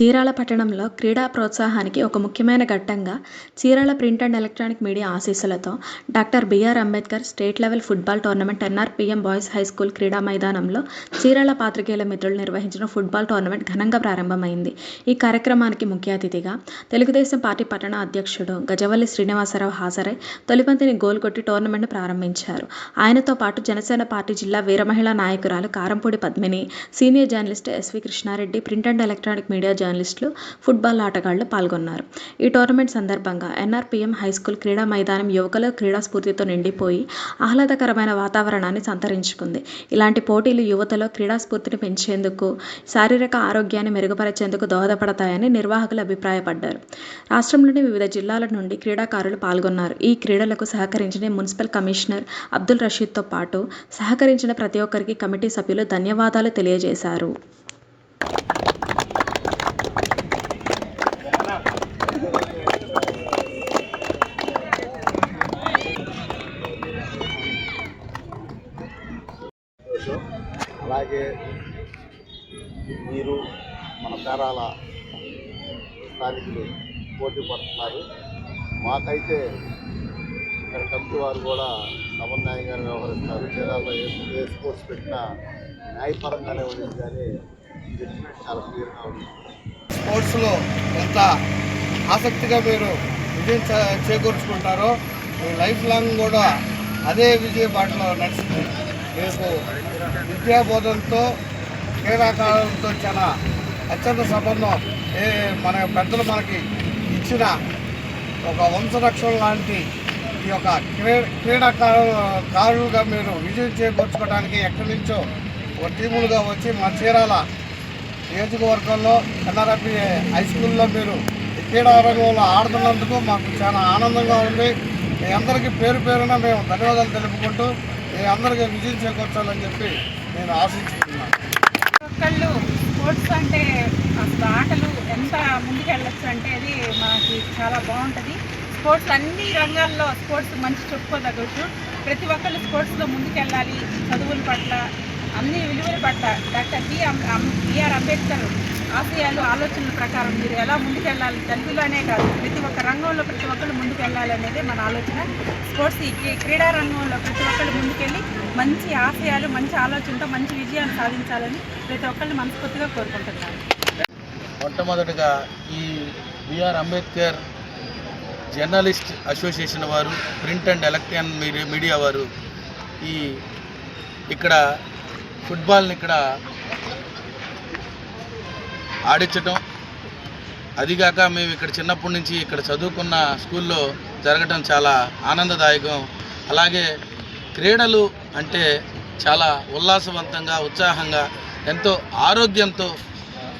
చీరాల పట్టణంలో క్రీడా ప్రోత్సాహానికి ఒక ముఖ్యమైన ఘట్టంగా Chirala print and electronic media ఆశీస్సులతో doctor BR Ambedkar state level football tournament NRPM boys high school క్రీడా మైదానంలో చీరాల పాత్రికేయుల మిత్రులు నిర్వహించిన ఫుట్బాల్ టోర్నమెంట్ ఘనంగా ప్రారంభమైంది. ఈ కార్యక్రమానికి ముఖ్య అతిథిగా తెలుగుదేశం పార్టీ పట్టణ అధ్యక్షుడు గజవల్లి శ్రీనివాసరావు హాజరై తొలిపంతిని గోల్ కొట్టి టోర్నమెంట్ను ప్రారంభించారు. ఆయనతో పాటు జనసేన పార్టీ జిల్లా వీరమహిళా నాయకురాలు Karampudi Padmini senior journalist SV Krishnareddy print and electronic media జర్నలిస్టులు ఫుట్బాల్ ఆటగాళ్ళు పాల్గొన్నారు. ఈ టోర్నమెంట్ సందర్భంగా ఎన్ఆర్పీఎం హైస్కూల్ క్రీడా మైదానం యువకుల క్రీడా స్ఫూర్తితో నిండిపోయి ఆహ్లాదకరమైన వాతావరణాన్ని సంతరించుకుంది. ఇలాంటి పోటీలు యువతలో క్రీడా స్ఫూర్తిని పెంచేందుకు శారీరక ఆరోగ్యాన్ని మెరుగుపరిచేందుకు దోహదపడతాయని నిర్వాహకులు అభిప్రాయపడ్డారు. రాష్ట్రంలోని వివిధ జిల్లాల నుండి క్రీడాకారులు పాల్గొన్నారు. ఈ క్రీడలకు సహకరించిన మున్సిపల్ కమిషనర్ అబ్దుల్ రషీద్తో పాటు సహకరించిన ప్రతి ఒక్కరికి కమిటీ సభ్యులు ధన్యవాదాలు తెలియజేశారు. అలాగే మీరు మన పేరాల స్థానికులు పోటీ పడుతున్నారు. మాకైతే ఇక్కడ కమిటీ వారు కూడా సమన్యాయంగా వ్యవహరిస్తారు. చీరాల్లో ఏ ఏ స్పోర్ట్స్ పెట్టినా న్యాయపరంగానే ఉండేది కానీ జడ్జిమెంట్ చాలా క్లియర్గా ఉంది. స్పోర్ట్స్లో ఎంత ఆసక్తిగా మీరు విజయం చేకూర్చుకుంటారో మీ లైఫ్ లాంగ్ కూడా అదే విజయ బాటలో నడిచింది. మీకు విద్యాబోధనతో క్రీడాకారులతో చాలా అత్యంత సంబంధం. ఏ మన పెద్దలు మనకి ఇచ్చిన ఒక వంశరక్షణ లాంటి ఈ యొక్క క్రీ క్రీడాకారులుగా మీరు విజయం చేకూర్చుకోవడానికి ఎక్కడి నుంచో ఒక టీములుగా వచ్చి మా చీరాల నియోజకవర్గంలో ఎన్ఆర్ఎఫ్ హై స్కూల్లో మీరు ఈ క్రీడా రంగంలో ఆడుతున్నందుకు మాకు చాలా ఆనందంగా ఉంది. మీ అందరికీ పేరు పేరున మేము ధన్యవాదాలు తెలుపుకుంటూ మీ అందరికీ విజయం చేకూర్చాలని చెప్పి నేను ఆశించుకున్నాను ఒక్కళ్ళు స్పోర్ట్స్ అంటే అసలు ఆటలు ఎంత ముందుకెళ్ళచ్చు అంటే అది మనకి చాలా బాగుంటుంది. స్పోర్ట్స్ అన్ని రంగాల్లో స్పోర్ట్స్ మంచి చెప్పుకోదగ్గచ్చు. ప్రతి ఒక్కళ్ళు స్పోర్ట్స్లో ముందుకెళ్ళాలి చదువుల పట్ల అన్ని విలువల పట్ల డాక్టర్ బిఆర్ అంబేద్కర్ ఆశయాలు ఆలోచనల ప్రకారం మీరు ఎలా ముందుకెళ్ళాలి? తెలుగులోనే కాదు ప్రతి ఒక్క రంగంలో ప్రతి ఒక్కళ్ళు ముందుకెళ్ళాలనేదే మన ఆలోచన. స్పోర్ట్స్ ఈ క్రీడా రంగంలో ప్రతి ఒక్కరు ముందుకెళ్ళి మంచి ఆశయాలు మంచి ఆలోచనతో మంచి విజయాన్ని సాధించాలని ప్రతి ఒక్కరిని మనస్ఫూర్తిగా కోరుకుంటున్నాను మొట్టమొదటిగా ఈ బిఆర్ అంబేద్కర్ జర్నలిస్ట్ అసోసియేషన్ వారు print and electron media media వారు ఈ ఇక్కడ ఫుట్బాల్ని ఇక్కడ ఆడించటం. అదిగాక మేము ఇక్కడ చిన్నప్పటి నుంచి ఇక్కడ చదువుకున్న స్కూల్లో జరగటం చాలా ఆనందదాయకం. అలాగే క్రీడలు అంటే చాలా ఉల్లాసవంతంగా ఉత్సాహంగా ఎంతో ఆరోగ్యంతో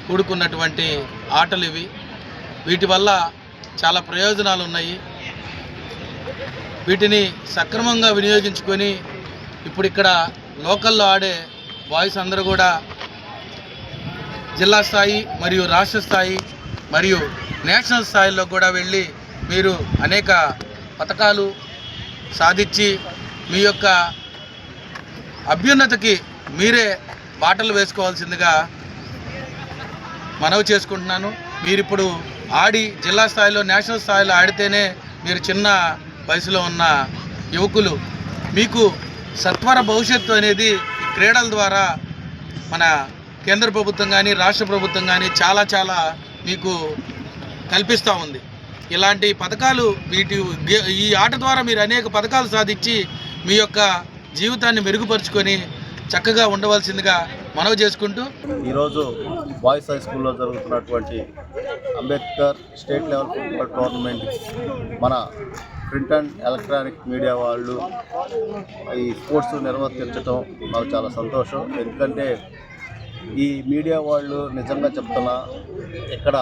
కూడుకున్నటువంటి ఆటలు ఇవి. వీటి వల్ల చాలా ప్రయోజనాలు ఉన్నాయి. వీటిని సక్రమంగా వినియోగించుకొని ఇప్పుడు ఇక్కడ లోకల్లో ఆడే బాయ్స్ అందరూ కూడా జిల్లా స్థాయి మరియు రాష్ట్ర స్థాయి మరియు నేషనల్ స్థాయిలో కూడా వెళ్ళి మీరు అనేక పథకాలు సాధించి మీ యొక్క అభ్యున్నతికి మీరే బాటలు వేసుకోవాల్సిందిగా మనవి చేసుకుంటున్నాను. మీరిప్పుడు ఆడి జిల్లా స్థాయిలో నేషనల్ స్థాయిలో ఆడితేనే మీరు చిన్న వయసులో ఉన్న యువకులు. మీకు సత్వర భవిష్యత్తు అనేది క్రీడల ద్వారా మన కేంద్ర ప్రభుత్వం కానీ రాష్ట్ర ప్రభుత్వం కానీ చాలా చాలా మీకు కల్పిస్తూ ఉంది. ఇలాంటి పథకాలు వీటి ఈ ఆట ద్వారా మీరు అనేక పథకాలు సాధించి మీ యొక్క జీవితాన్ని మెరుగుపరుచుకొని చక్కగా ఉండవలసిందిగా మనవి చేసుకుంటూ ఈరోజు బాయ్స్ హై స్కూల్లో జరుగుతున్నటువంటి Ambedkar state level football tournament మన ప్రింట్ అండ్ ఎలక్ట్రానిక్ మీడియా వాళ్ళు ఈ స్పోర్ట్స్ నిర్వర్తించడం నాకు చాలా సంతోషం. ఎందుకంటే ఈ మీడియా వాళ్ళు నిజంగా చెప్తున్నా ఇక్కడ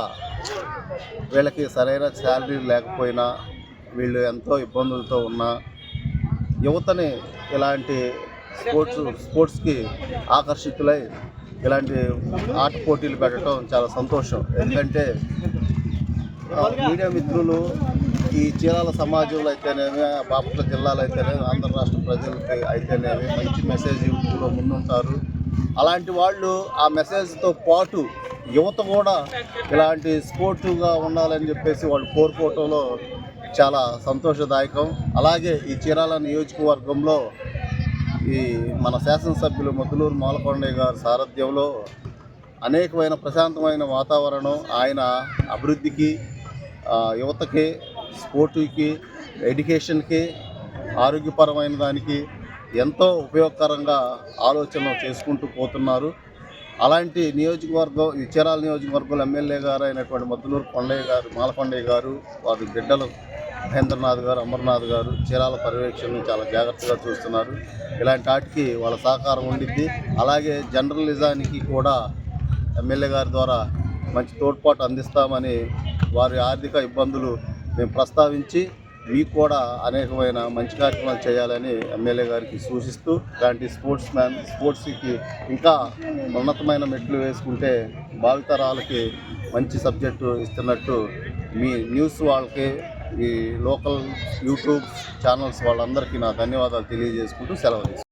వీళ్ళకి సరైన శాలరీ లేకపోయినా వీళ్ళు ఎంతో ఇబ్బందులతో ఉన్నా యువతని ఇలాంటి స్పోర్ట్స్ స్పోర్ట్స్కి ఆకర్షితులై ఇలాంటి ఆట పోటీలు పెట్టడం చాలా సంతోషం. ఎందుకంటే మీడియా మిత్రులు ఈ చీరాల సమాజంలో అయితేనేమి బాపట్ల జిల్లాలో అయితేనేమి ఆంధ్ర రాష్ట్ర ప్రజలకి అయితేనేమి మంచి మెసేజ్ ఇవ్వడంలో ముందుంటారు. అలాంటి వాళ్ళు ఆ మెసేజ్తో పాటు యువత కూడా ఇలాంటి స్పోర్టివ్గా ఉండాలని చెప్పేసి వాళ్ళు కోరుకోవటంలో చాలా సంతోషదాయకం. అలాగే ఈ చీరాల నియోజకవర్గంలో ఈ మన శాసనసభ్యులు ముద్దులూరు మాలకొండయ్య గారి సారథ్యంలో అనేకమైన ప్రశాంతమైన వాతావరణం. ఆయన అభివృద్ధికి యువతకి స్పోర్టుకి ఎడ్యుకేషన్కి ఆరోగ్యపరమైన దానికి ఎంతో ఉపయోగకరంగా ఆలోచనలు చేసుకుంటూ పోతున్నారు. అలాంటి నియోజకవర్గం ఈ చీరాల నియోజకవర్గంలో ఎమ్మెల్యే గారు అయినటువంటి మద్దులూరు కొండయ్య గారు మాలకొండయ్య గారు వారి బిడ్డలు మహేంద్రనాథ్ గారు అమర్నాథ్ గారు చీరాల పర్యవేక్షణను చాలా జాగ్రత్తగా చూస్తున్నారు. ఇలాంటి వాటికి వాళ్ళ సహకారం ఉండిద్ది. అలాగే జర్నలిజానికి కూడా ఎమ్మెల్యే గారి ద్వారా మంచి తోడ్పాటు అందిస్తామని వారి ఆర్థిక ఇబ్బందులు మేము ప్రస్తావించి మీకు కూడా అనేకమైన మంచి కార్యక్రమాలు చేయాలని ఎమ్మెల్యే గారికి సూచిస్తూ ఇలాంటి స్పోర్ట్స్ మ్యాన్ స్పోర్ట్స్కి ఇంకా ఉన్నతమైన మెట్లు వేసుకుంటే భావితరాలకి మంచి సబ్జెక్టు ఇస్తున్నట్టు మీ న్యూస్ వాళ్ళకి ఈ లోకల్ యూట్యూబ్ ఛానల్స్ వాళ్ళందరికీ నా ధన్యవాదాలు తెలియజేసుకుంటూ సెలవు